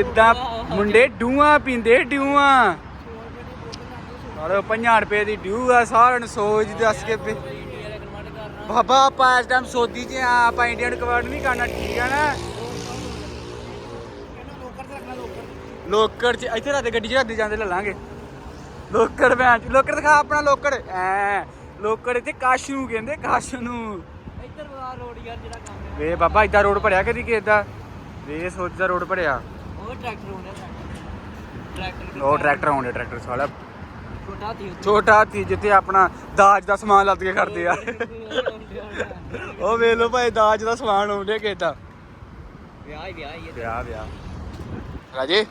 ਇਦਾਂ ਮੁੰਡੇ ਡੂਆਂ ਪੀਂਦੇ ਡੂਆਂ ਨਾਲੇ 50 ਰੁਪਏ ਦੀ ਡਿਊ ਆ ਸਾਰਿਆਂ ਨੂੰ ਸੋਚ ਦੱਸ ਕੇ ਬਾਬਾ ਆਪਾਂ ਇਸ ਟਾਈਮ ਸੋਦੀ ਚ ਆ ਆਪਾਂ ਇੰਡੀਅਨ ਕਵਰਡ ਨਹੀਂ ਕਰਨਾ ਠੀਕ ਆ ਨਾ। ਲੋਕਰ ਚ ਇੱਥੇ ਰਾਤੇ ਗੱਡੀ ਚ ਰੱਖਦੇ ਜਾਂਦੇ ਲੈ ਲਾਂਗੇ। ਲੋਕਰ ਚ ਲੋਕਰ ਦਿਖਾ ਆਪਣਾ ਲੋਕਰ। ਐ ਲੋਕਰ ਇੱਥੇ ਕਾਸ਼ ਨੂੰ ਕਹਿੰਦੇ ਕਾਸ਼ ਨੂੰ। ਇੱਧਰ ਰੋਡ ਯਾਰ ਜਿਹੜਾ ਕੰਮ ਵੇ ਬਾਬਾ ਇਦਾਂ ਰੋਡ ਭਰਿਆ ਕਦੀ ਕਿਸੇ ਦਾ? ਵੇ ਸੋਚਦਾ ਰੋਡ ਭਰਿਆ। ਉਹ ਟਰੈਕਟਰ ਹੋਣਾ ਟਰੈਕਟਰ ਉਹ ਟਰੈਕਟਰ ਆਉਂਦੇ ਟਰੈਕਟਰ ਸਾਲਾ। ਛੋਟਾ ਤੀ ਛੋਟਾ ਹਾਥੀ ਜਿੱਥੇ ਆਪਣਾ ਦਾਜ ਦਾ ਸਮਾਨ ਲੱਦ ਕੇ ਖੜਦੇ ਆ। ਉਹ ਵੇਖ ਲਓ ਭਾਈ ਦਾਜ ਦਾ ਸਮਾਨ ਆਉਂਦੇ ਦਾ ਵਿਆਹ ਹੀ ਵਿਆਹ ਹੀ ਹੈ ਵਿਆਹ ਵਿਆਹ। ਰਾਜੇ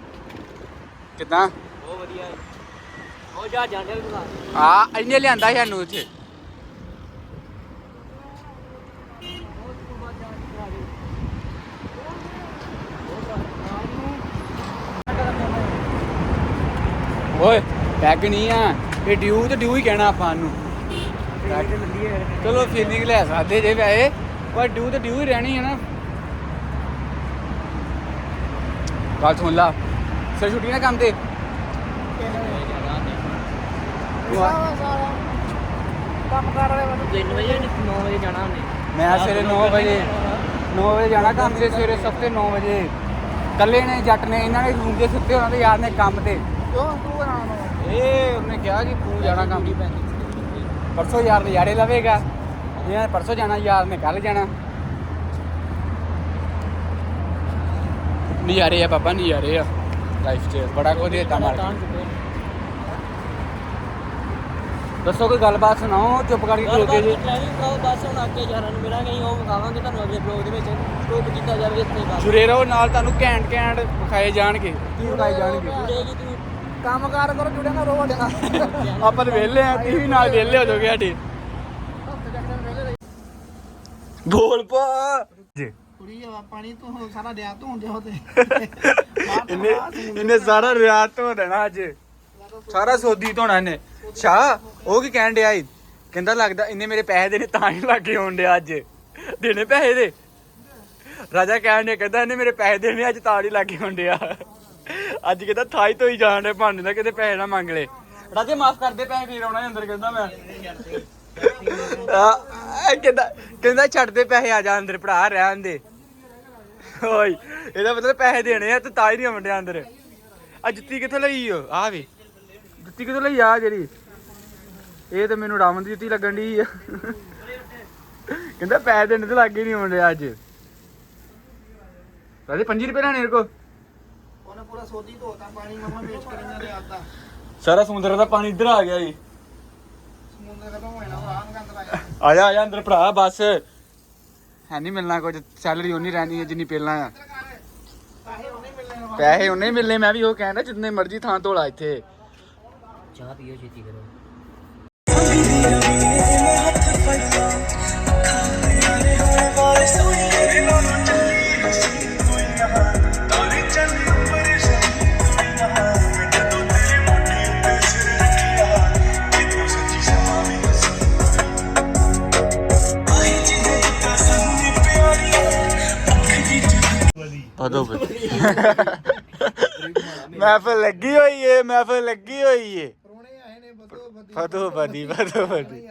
ਕਿਦਾਂ? ਬਹੁਤ ਵਧੀਆ। ਹੈ ਉਹ ਜਾ ਜਾਂਦੇ ਆ ਇਹਨੇ ਲਿਆਂਦਾ ਸੀ ਸਾਨੂੰ ਇੱਥੇ। ਓਏ, ਪੈਗ ਨਹੀਂ ਆ। ਇਹ ਡਿਊ ਤੇ ਡਿਊ ਹੀ ਕਹਿਣਾ ਆਪਾਂ ਨੂੰ। ਚਲੋ ਫੀਲਿੰਗ ਲੈ ਸਕਦੇ ਜੇ ਵੈਸੇ, ਪਰ ਡਿਊ ਤੇ ਡਿਊ ਹੀ ਰਹਿਣੀ ਹੈ ਨਾ। ਗੱਲ ਸੁਣ ਲਾ, ਸਰ ਛੁੱਟੀ ਨਾ ਕੰਮ ਤੇ। ਕੰਮ ਕਰ ਵਾਲੇ ਬੰਦੇ 3 ਵਜੇ 9 ਵਜੇ ਜਾਣਾ ਉਹਨੇ ਮੈਂ ਸਵੇਰੇ 9 ਵਜੇ 9 ਵਜੇ ਜਾਣਾ ਕੰਮ ਤੇ, ਸਵੇਰੇ ਸਫਤੇ 9 ਵਜੇ। ਕੱਲੇ ਨੇ, ਜੱਟ ਨੇ, ਇਹਨਾਂ ਨੇ ਰੂਮ ਦੇ ਸੁੱਤੇ ਉਹਨਾਂ ਦੇ ਯਾਰ ਨੇ ਕੰਮ ਤੇ। ਕਿਉਂ ਤੂੰ ਬਣਾਉਣਾ ਇਹ ਉਹਨੇ ਕਿਹਾ ਕਿ ਤੂੰ ਜਾਣਾ ਕੰਮ। ਪਰਸੋਂ ਯਾਰ ਨਜ਼ਾਰੇ ਲਵੇਗਾ। ਇਹ ਪਰਸੋਂ ਜਾਣਾ ਯਾਰ ਨੇ ਕੱਲ ਜਾਣਾ। ਨਜ਼ਾਰੇ ਆ ਬਾਬਾ ਨਜ਼ਾਰੇ ਆ। ਲਾਈਫ 'ਚ ਬੜਾ ਕੁਝ ਏਦਾਂ ਮਾਰ। ਦੱਸੋ ਕੋਈ ਗੱਲਬਾਤ ਸੁਣਾਓ ਚੁੱਪ ਕਰਕੇ ਖਲੋਤੇ ਜੇ। ਕਰਾਓ ਦੱਸ ਹੁਣ ਅੱਗੇ ਯਾਰਾਂ ਨੂੰ ਮਿਲਾਂਗੇ ਅਸੀਂ ਉਹ ਵਿਖਾਵਾਂਗੇ ਤੁਹਾਨੂੰ ਅਗਲੇ ਬਲੌਗ ਦੇ ਵਿੱਚ। ਸਟੋਕ ਕੀਤਾ ਜਾਵੇ ਇੱਥੇ ਬਸ ਜੁੜੇ ਰਹੋ ਨਾਲ ਤੁਹਾਨੂੰ ਘੈਂਟ ਘੈਂਟ ਵਿਖਾਏ ਜਾਣਗੇ। ਕੀ ਵਿਖਾਏ ਜਾਣਗੇ। ਜੁੜੇਗੀ ਤੂੰ ਕੰਮ ਕਾਰ ਕਰੋ ਜੁੜੇ ਨਾ ਰੋ ਦੇਣਾ ਆਪਾਂ ਤਾਂ ਵਿਹਲੇ ਆ ਤੁਸੀਂ ਵੀ ਨਾਲ ਵਿਹਲੇ ਹੋ ਜਾਓਗੇ ਸਾਡੇ। ਬੋਲ ਪਾ। ਜੀ। ਕੁੜੀ ਆ ਪਾਣੀ ਤੋਂ ਸਾਰਾ ਦਿਆ ਤੋਂ ਹੁੰਦੇ ਹੋ ਤੇ। ਇਹਨੇ ਇਹਨੇ ਸਾਰਾ ਰਿਆਤ ਧੋ ਦੇਣਾ ਅੱਜ। ਸਾਰਾ ਸੋਦੀ ਧੋਣਾ ਇਹਨੇ। ਸ਼ਾ ਉਹ ਕੀ ਕਹਿਣ ਡਿਆ ਈ? ਕਹਿੰਦਾ ਲੱਗਦਾ ਇਹਨੇ ਮੇਰੇ ਪੈਸੇ ਦੇਣੇ ਤਾਂ ਹੀ ਲੱਗੇ ਹੋਣ ਡਿਆ ਅੱਜ। ਦੇਣੇ ਪੈਸੇ ਦੇ। ਰਾਜਾ ਕਹਿਣ ਡਿਆ ਕਹਿੰਦਾ ਇਹਨੇ ਮੇਰੇ ਪੈਸੇ ਦੇਣੇ ਅੱਜ ਤਾਂ ਹੀ ਲੱਗੇ ਹੋਣ ਡਿਆ। ਅੱਜ ਕਹਿੰਦਾ ਥਾਈ ਤੋਂ ਹੀ ਜਾਣ ਡੇ ਭਾਂਡੇ ਦਾ ਕਿਤੇ ਪੈਸੇ ਨਾ ਮੰਗ ਲੈ। ਰਾਜੇ ਮਾਫ ਕਰਦੇ ਪੈਸੇ ਫੇਰ ਆਉਣਾ ਅੰਦਰ ਕਹਿੰਦਾ ਮੈਂ। ਆ ਕਹਿੰਦਾ ਕਹਿੰਦਾ ਛੱਡ ਦੇ, ਪੈਸੇ ਆ ਜਾ ਅੰਦਰ ਭਰਾ, ਰਹਿਣ ਦੇ। ਓਏ, ਇਹਦਾ ਮਤਲਬ ਪੈਸੇ ਦੇਣੇ ਆ ਤੇ ਤਾਂ ਹੀ ਨਹੀਂ ਆਉਂਦੇ ਅੰਦਰ। ਆ ਜੁੱਤੀ ਕਿੱਥੋਂ ਲਈ ਓ? ਆ ਵੇ। ਜੁੱਤੀ ਕਿੱਥੋਂ ਲਈ ਆ ਜਿਹੜੀ? ਇਹ ਤੇ ਮੈਨੂੰ ਰਾਮਨ ਦੀ ਜੁੱਤੀ ਲੱਗਣ ਦੀ ਆ। ਕਹਿੰਦਾ ਪੈਸੇ ਦੇਣੇ ਤੇ ਲੱਗੇ ਨਹੀਂ ਆਉਂਦੇ ਅੱਜ। ਰਾਜੇ 5 ਰੁਪਏ ਲੈਣੇ ਕੋ ਉਹਨੇ ਪੂਰਾ ਸੋਦੀ ਧੋਤਾ ਪਾਣੀ ਮਮਾ ਵੇਚ ਕੇ ਇਹਨਾਂ ਦੇ ਆਤਾ ਸਾਰਾ ਸਮੁੰਦਰ ਦਾ ਪਾਣੀ ਇੱਧਰ ਆ ਗਿਆ ਜੀ ਸਮੁੰਦਰ ਖਤਮ ਹੋਇਆ ਨਾ ਆਰਾਮ ਗੰਦ ਲਾਇਆ ਆ ਜਾ ਆ ਜਾ ਅੰਦਰ ਭਰਾ ਬਸ ਹੈ ਨਹੀਂ ਮਿਲਣਾ ਕੁਝ ਸੈਲਰੀ ਉਨੀ ਰਹਿਣੀ ਹੈ ਜਿੰਨੀ ਪਹਿਲਾਂ ਆ ਪੈਸੇ ਉਹਨੇ ਮਿਲਣੇ ਨੇ ਪੈਸੇ ਉਨੇ ਹੀ ਮਿਲਨੇ ਮੈਂ ਵੀ ਉਹ ਕਹਿੰਦਾ ਜਿੰਨੇ ਮਰਜ਼ੀ ਥਾਂ ਧੋਲਾ ਪਦੋ ਮਹਿਫਲ ਲੱਗੀ ਹੋਈ ਏ ਮਹਿਫਲ ਲੱਗੀ ਹੋਈ ਏ। ਪਰੋਣੇ ਆਏ ਨੇ ਬਦੋ ਬਦੀ ਫਦੋ ਬਦੀ ਫਦੋ ਬਦੀ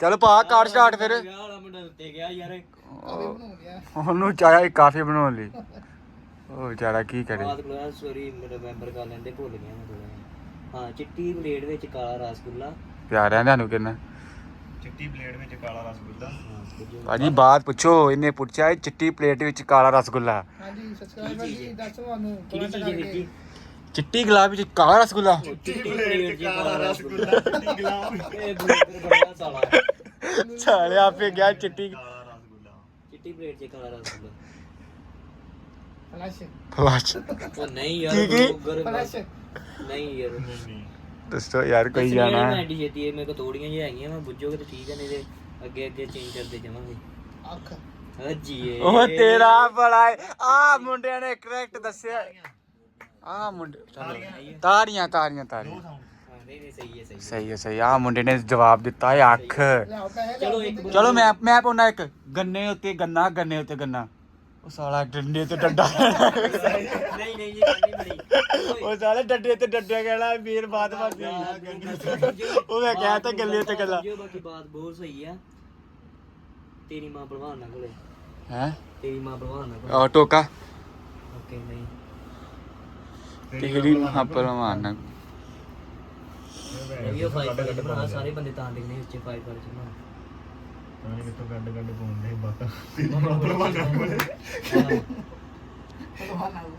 ਚਲ ਪਾ ਕਾਰ ਸਟਾਰਟ ਫਿਰ। ਵਿਆਹ ਵਾਲਾ ਮੁੰਡਾ ਉੱਤੇ ਗਿਆ ਯਾਰ। ਆਵੇ ਬਣਾਉ ਗਿਆ। ਉਹਨੂੰ ਚਾਹਿਆ ਕਾਫੀ ਬਣਾਉਣ ਲਈ। ਉਹ ਵਿਚਾਰਾ ਕੀ ਕਰੇ। ਬਾਤ ਕੋਲ ਸੋਰੀ ਮੇਰਾ ਮੈਂਬਰ ਕਰ ਲੈਂਦੇ ਭੁੱਲ ਗਿਆ ਮੈਂ ਥੋੜਾ ਹਾਂ ਚਿੱਟੀ ਪਲੇਟ ਵਿੱਚ ਕਾਲਾ ਰਸਗੁੱਲਾ। ਪਿਆਰਿਆਂ ਤੁਹਾਨੂੰ ਕਿੰਨਾ। ਚਿੱਟੀ ਪਲੇਟ ਵਿੱਚ ਕਾਲਾ ਰਸਗੁੱਲਾ। ਭਾਜੀ ਬਾਤ ਪੁੱਛੋ ਇਹਨੇ ਪੁੱਛਿਆ ਇਹ ਚਿੱਟੀ ਪਲੇਟ ਵਿੱਚ ਕਾਲਾ ਰਸਗੁੱਲਾ। ਹਾਂਜੀ ਸਬਸਕ੍ਰਾਈਬਰ ਜੀ ਦੱਸੋ ਤੁਹਾਨੂੰ ਕਿਹੜੀ ਚੀਜ਼ ਹੈ ਵੀਰ ਜੀ ਚਿੱਟੀ ਗੁਲਾਬ ਵਿੱਚ ਕਾਲਾ ਰਸਗੁੱਲਾ। ਚਿੱਟੀ ਪਲੇਟ ਕਾਲਾ ਰਸਗੁੱਲਾ ਚਿੱਟੀ ਗਲਾਮ ਇਹ ਬੜਾ ਸਾਲਾ ਸਾਲੇ ਆਪੇ ਗਿਆ ਚਿੱਟੀ। ਕਾਲਾ ਰਸਗੁੱਲਾ ਚਿੱਟੀ ਪਲੇਟ 'ਚ ਕਾਲਾ ਰਸਗੁੱਲਾ। ਫਲੈਸ਼। ਫਲਾਸ਼। ਉਹ ਨਹੀਂ ਯਾਰ ਕੀ- ਕੀ? ਬੁਲਬੁਲ ਫਲੈਸ਼। ਨਹੀਂ ਯਾਰ। ਨਹੀਂ। ਦੱਸੋ ਯਾਰ ਕੋਈ ਸਵੇਰੇ ਜਾਣਾ। ਮੈਂ ਐਡੀ ਛੇਤੀ ਇਹ ਮੇਰੇ ਕੋ ਤੋੜੀਆਂ ਜਿਹੀਆਂ ਹੈਗੀਆਂ ਮੈਂ ਬੁੱਝੋਗੇ ਤੇ ਠੀਕ ਹੈ ਨਹੀਂ ਤੇ ਅੱਗੇ ਅੱਗੇ ਚੇਂਜ ਕਰਦੇ ਜਾਵਾਂਗੇ। ਅੱਖ। ਹੱਜੀਏ। ਉਹ ਤੇਰਾ ਬੜਾ ਏ। ਆਹ ਮੁੰਡਿਆਂ ਨੇ ਕਰੈਕਟ ਦੱਸਿਆ। ਆਹ ਮੁੰਡੇ ਚਲੋ। ਤਾਰੀਆਂ ਤਾਰੀਆਂ ਤਾਰੀਆਂ ਹਾਂ, ਨਹੀਂ ਨਹੀਂ ਸਹੀ ਹੈ ਸਹੀ ਹੈ। ਸਹੀ ਹੈ ਸਹੀ ਆਹ ਮੁੰਡੇ ਨੇ ਜਵਾਬ ਦਿੱਤਾ ਹੈ ਅੱਖ। ਲਿਆਓ ਪੈਸੇ ਚਲੋ ਇੱਕ ਚਲੋ ਮੈਂ ਮੈਂ ਪਾਉਣਾ ਇੱਕ। ਗੰਨੇ ਉੱਤੇ ਗੰਨਾ ਗੰਨੇ ਉੱਤੇ ਗੰਨਾ। ਉਹ ਸਾਲਾ ਡੰਡੇ ਤੇ ਡੱਡਾ। ਨਹੀਂ ਨਹੀਂ ਇਹ ਗੱਲ ਨਹੀਂ। ਬਣੀ ਉਹ ਸਾਲੇ ਡੱਡੇ ਤੇ ਡੱਡਿਆ ਕਹਿਣਾ ਵੀਰ ਬਾਤ ਬਾਤ ਉਹ ਮੈਂ ਕਹਿ ਤਾ ਗੱਲੇ ਤੇ ਗੱਲਾਂ। ਜੋ ਬਾਕੀ ਬਾਤ ਬਹੁਤ ਸਹੀ ਆ। ਤੇਰੀ ਮਾਂ ਭਲਵਾਨ ਨਾ ਕੋਲੇ। ਹੈ? ਤੇਰੀ ਮਾਂ ਭਲਵਾਨ ਨਾ ਕੋਲੇ। ਉਹ ਟੋਕਾ। ਓਕੇ ਨਹੀਂ। ਤੇਰੀ ਮਾਂ ਪਰਵਾਨ ਨਾ ਵੀਡੀਓ ਫਾਈਵ ਪਰ ਬਣਾ ਸਾਰੇ ਬੰਦੇ ਤਾਂ ਦੇਖਨੇ ਉੱਚੇ ਫਾਈਵ ਪਰ ਚ ਬਣਾ ਪਤਾ ਨਹੀਂ ਕਿੱਥੋਂ ਗੱਡ ਗੱਡ ਪਾਉਂਦੇ ਬਾਤਾਂ। ਤੇਰੀ ਮਾਂ ਭਲਵਾਨਾਂ ਕੋਲੇ। ਭਲਵਾਨ ਨਾਲ